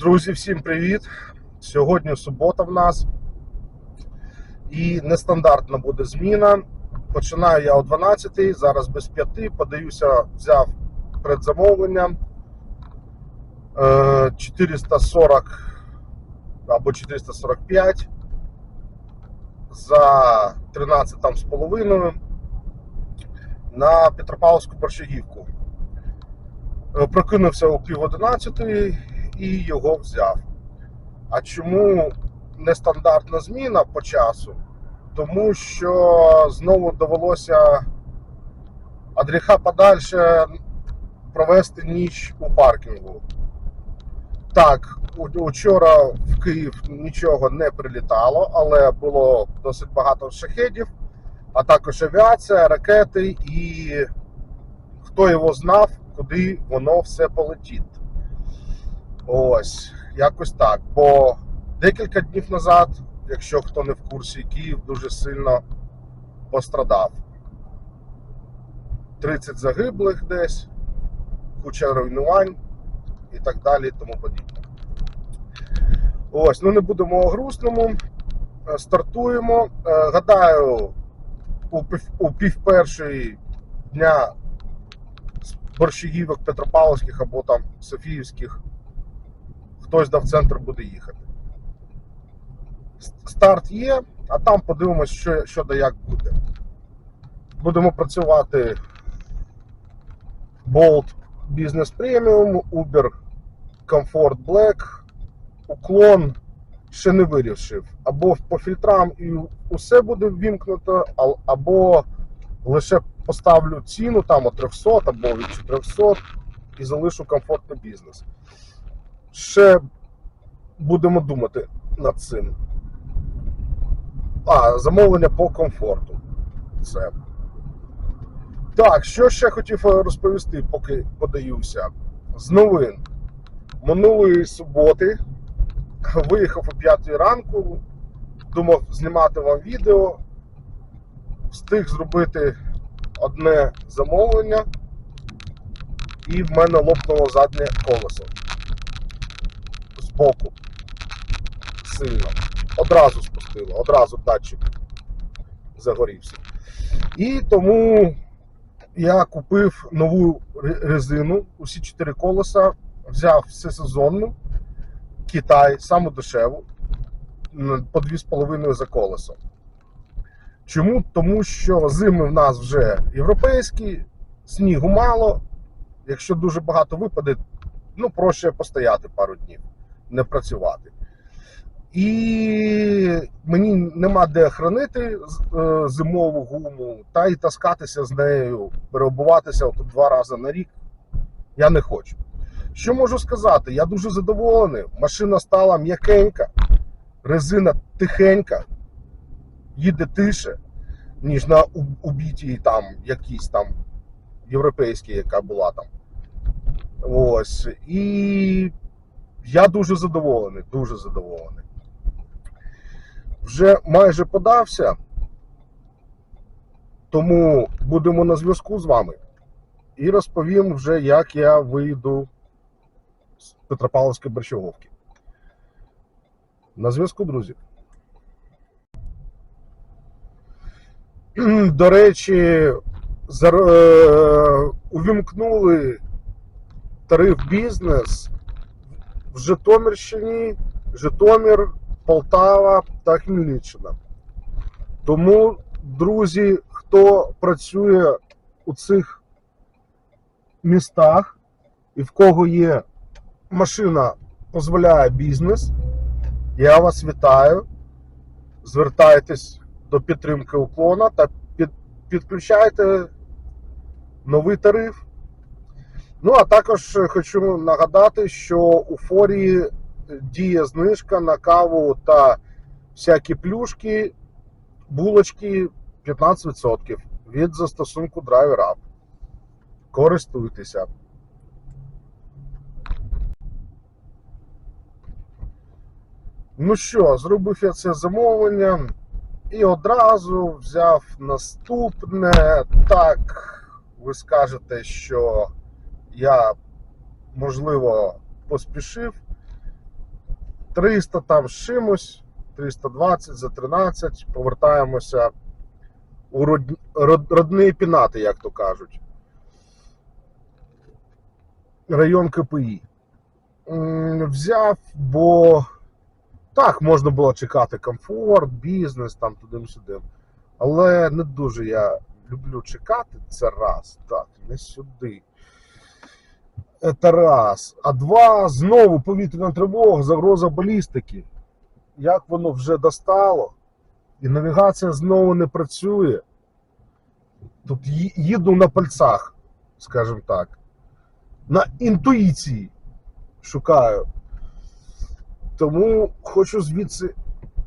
Друзі, всім привіт! Сьогодні субота в нас і нестандартна буде зміна. Починаю я о 12 зараз без 5, подаюся, взяв предзамовлення Е, 440 або 445 за 13 там з половиною на Петропавловську борщагівку. Е, Прокинувся о пів одинадцятої і його взяв. А чому нестандартна зміна по часу? Тому що знову довелося від гріха подальше провести ніч у паркінгу. Так, учора в Київ нічого не прилітало, але було досить багато шахедів, а також авіація, ракети, і хто його знав, куди воно все полетить. Ось, якось так. Бо декілька днів назад, якщо хто не в курсі, Київ дуже сильно пострадав. 30 загиблих десь, куча руйнувань і так далі, і тому подібне. Ось, ну не будемо о грустному. Е, Стартуємо. Е, Гадаю, у пів, першої дня борщагівок Петропавловських або там Софіївських хтось до в центр буде їхати. Старт є, а там подивимось, що, що да як буде. Будемо працювати Bolt Business Premium, Uber Comfort Black, уклон ще не вирішив. Або по фільтрам і усе буде ввімкнуто, або лише поставлю ціну там от 300 або від 400 і залишу комфортний бізнес. Ще будемо думати над цим. А, замовлення по комфорту. Це. Так, що ще хотів е, розповісти, поки подаюся. З новин. Минулої суботи виїхав о 5 ранку, думав знімати вам відео, встиг зробити одне замовлення, і в мене лопнуло заднє колесо. Збоку. Сильно. Одразу спустило, одразу датчик загорівся. І тому я купив нову резину, усі чотири колеса, взяв всесезонну, Китай, саму дешеву, по 2,5 за колесо. Чому? Тому що зими в нас вже європейські, снігу мало. Якщо дуже багато випаде, ну проще постояти пару днів, не працювати. І мені нема де хранити е, зимову гуму, та й таскатися з нею, переобуватися от два рази на рік. Я не хочу. Що можу сказати? Я дуже задоволений. Машина стала м'якенька, резина тихенька, їде тише, ніж на убітій там якійсь там європейській, яка була там. Ось. І я дуже задоволений, дуже задоволений. Вже майже подався, тому будемо на зв'язку з вами. І розповім вже, як я вийду з Петропавловської борщаговки. На зв'язку, друзі. До речі, зар- е, увімкнули тариф бізнес в Житомирщині, Житомир, Полтава та Хмельниччина. Тому, друзі, хто працює у цих містах і в кого є машина, дозволяє бізнес, я вас вітаю. Звертайтесь до підтримки уклона та під, підключайте новий тариф. Ну, а також хочу нагадати, що у форі діє знижка на каву та всякі плюшки, булочки 15% від застосунку Driver Up. Користуйтеся. Ну що, зробив я це замовлення і одразу взяв наступне. Так, ви скажете, що я, можливо, поспішив. 300 там з чимось, 320 за 13, повертаємося у род... род... родні пінати, як то кажуть. Район КПІ. Взяв, бо так, можна було чекати комфорт, бізнес, там туди-сюди. Але не дуже я люблю чекати. Це раз. Так, не сюди. Це раз. А два, знову повітряна тривога, загроза балістики. Як воно вже достало, і навігація знову не працює. Тут їду на пальцях, скажімо так. На інтуїції шукаю. Тому хочу звідси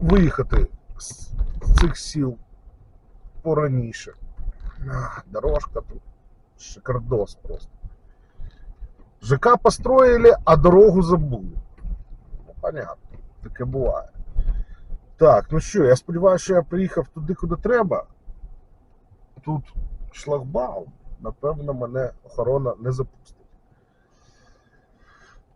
виїхати з цих сіл пораніше. Дорожка тут шикардос просто. ЖК построили, а дорогу забули. Ну, понятно, таке буває. Так, ну що, я сподіваюся, що я приїхав туди, куди треба. Тут шлагбаум. Напевно, мене охорона не запустить.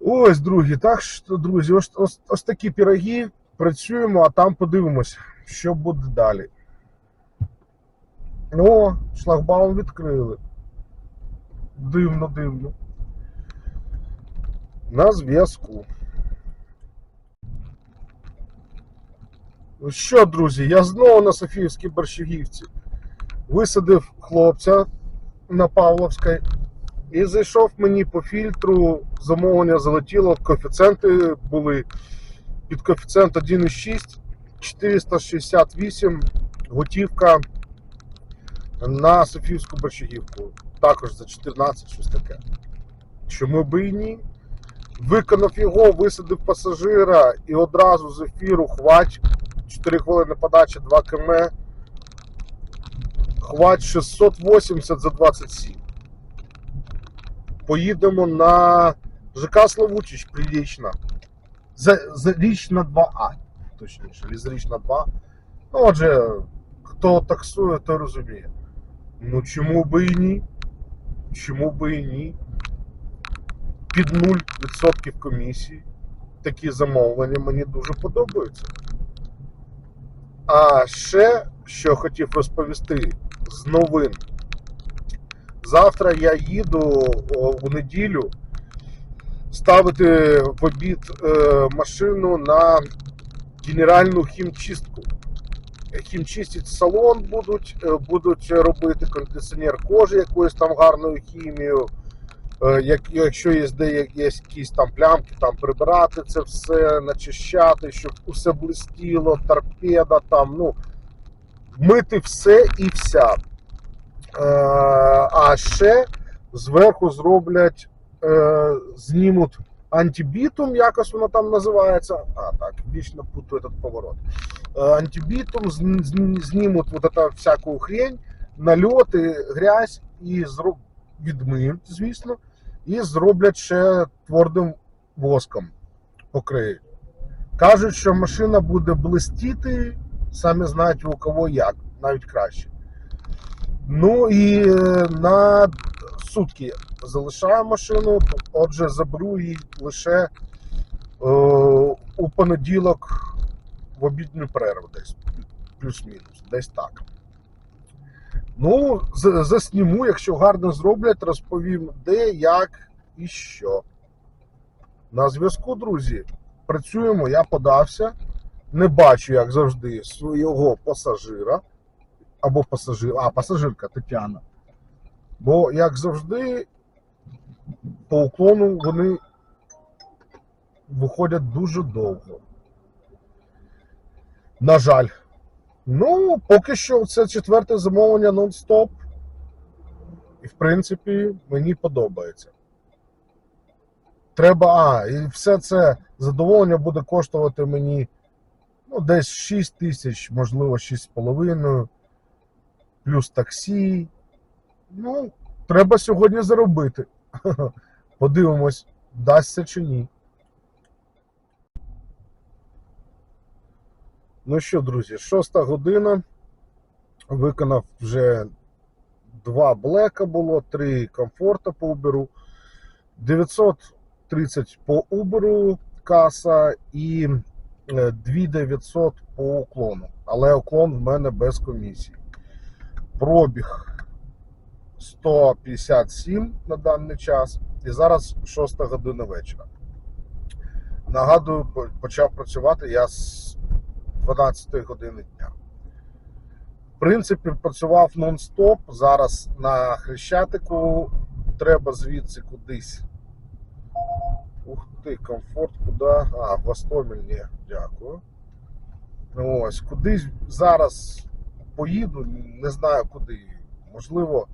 Ось, друзі, так що, друзі, ось, ось, ось такі піроги. Працюємо, а там подивимось, що буде далі. О, шлагбаум відкрили. Дивно, дивно. На зв'язку. Ну що, друзі, я знову на Софіївській борщагівці. Висадив хлопця на Павловській і зайшов мені по фільтру. Замовлення залетіло, коефіцієнти були під коефіцієнт 1,6, 468 готівка на Софіївську борщагівку. Також за 14 щось таке. Чому би і ні? Виконав його, висадив пасажира і одразу з ефіру хвач 4 хвилини подачі 2 км. Хвач 680 за 27. Поїдемо на ЖК Славутич прилічно. За, Зарічна 2А, точніше, Лізарічна 2. Ну, отже, хто таксує, той розуміє. Ну чому би і ні? Чому би і ні? Під 0% комісії. Такі замовлення мені дуже подобаються. А ще, що хотів розповісти з новин. Завтра я їду у неділю ставити в обід е, машину на генеральну хімчистку. Хімчистить салон будуть, е, будуть робити кондиціонер кожи якоюсь там гарною хімією. Е, Як, якщо є якісь там плямки, там прибирати це все, начищати, щоб усе блистіло, торпеда там, ну, мити все і вся. Е, а ще зверху зроблять, е, знімуть антибітум, якось воно там називається. А, так, вічно путаю этот поворот. Антибітум, зн- зн- знімуть вот это всяку хрень, нальоти, грязь і зроб... відмиють, звісно, і зроблять ще твердим воском покриють. Кажуть, що машина буде блистіти, самі знаєте, у кого як, навіть краще. Ну і е, на сутки залишаю машину, отже, заберу її лише е, у понеділок в обідню перерву десь, плюс-мінус, десь так. Ну, засніму, якщо гарно зроблять, розповім, де, як і що. На зв'язку, друзі, працюємо, я подався. Не бачу, як завжди, свого пасажира. Або пасажир, а пасажирка Тетяна. Бо, як завжди, по уклону вони виходять дуже довго. На жаль. Ну, поки що це четверте замовлення нон-стоп. І, в принципі, мені подобається. Треба, а, і все це задоволення буде коштувати мені ну, десь 6 тисяч, можливо, 6,5, плюс таксі. Ну, треба сьогодні заробити. Подивимось, вдасться чи ні. Ну що, друзі, шоста година. Виконав вже два блека було, три комфорта по Uber. 930 по Uber каса і е, 2900 по уклону. Але уклон в мене без комісії. Пробіг 157 на даний час. І зараз 6 година вечора. Нагадую, почав працювати я з 12 години дня. В принципі, працював нон-стоп. Зараз на Хрещатику треба звідси кудись. Ух ти, комфорт, куди? А, в Гостомель, ні, дякую. Ось, кудись зараз поїду, не знаю куди. Можливо,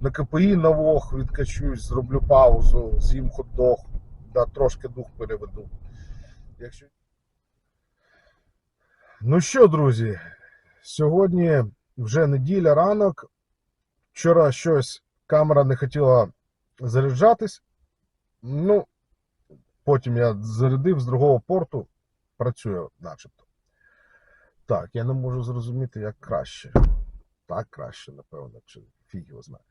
на КПІ на Вог відкачусь, зроблю паузу, з'їм хот-дог, да, трошки дух переведу. Якщо... Ну що, друзі, сьогодні вже неділя, ранок. Вчора щось камера не хотіла заряджатись. Ну, потім я зарядив з другого порту, працює начебто. Так, я не можу зрозуміти, як краще. Так краще, напевно, чи фіг його знає.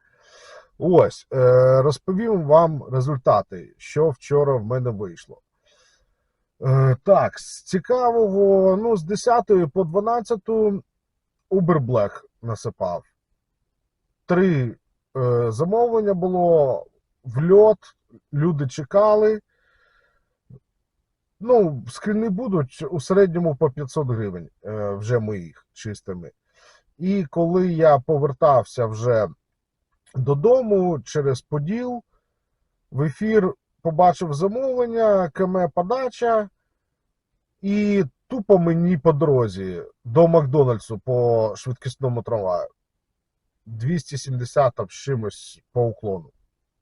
Ось, е, розповім вам результати, що вчора в мене вийшло. Е, так, з цікавого, ну, з 10 по 12 Uber Black насипав. Три е, замовлення було в льот, люди чекали. Ну, скріни будуть у середньому по 500 гривень е, вже моїх чистими. І коли я повертався вже додому через Поділ, в ефір побачив замовлення, КМ подача, і тупо мені по дорозі до Макдональдсу по швидкісному трамваю. 270 там з чимось по уклону.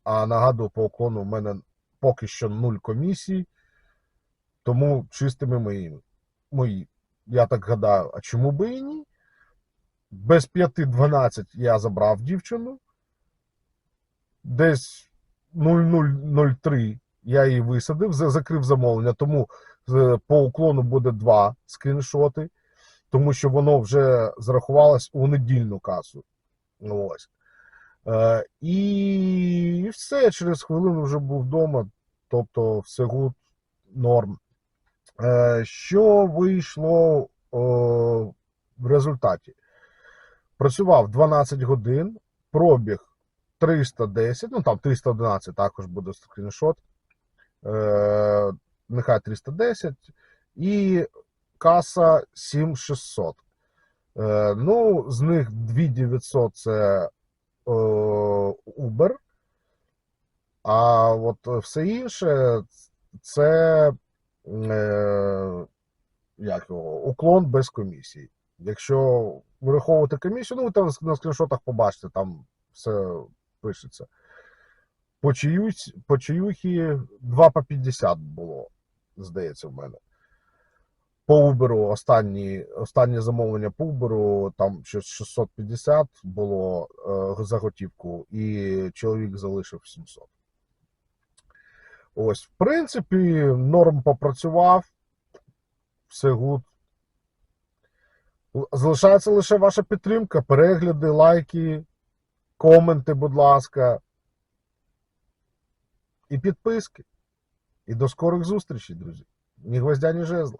А нагадую, по уклону в мене поки що нуль комісій, тому чистими моїми. Мої. Я так гадаю, а чому би і ні? Без 5.12 я забрав дівчину. Десь 0003 я її висадив, закрив замовлення, тому по уклону буде два скріншоти, тому що воно вже зарахувалось у недільну касу. Ну, Ось. Е, і все, через хвилину вже був вдома, тобто все гуд, норм. Е, що вийшло в результаті? Працював 12 годин, пробіг 310, ну там 311 також буде скріншот. Е, нехай 310. І каса 7600. Е, ну, з них 2900 це е, Uber. А от все інше це е, як його, уклон без комісії. Якщо враховувати комісію, ну ви там на скріншотах побачите, там все пишеться. По, чиюсь, по чиюхі 2 по 50 було, здається, в мене. По Uber останні, останнє замовлення по Uber, там щось 650 було е, за готівку, і чоловік залишив 700. Ось, в принципі, норм попрацював, все гуд. Залишається лише ваша підтримка, перегляди, лайки, коменти, будь ласка. І підписки. І до скорих зустрічей, друзі. Ні гвоздя, ні жезла.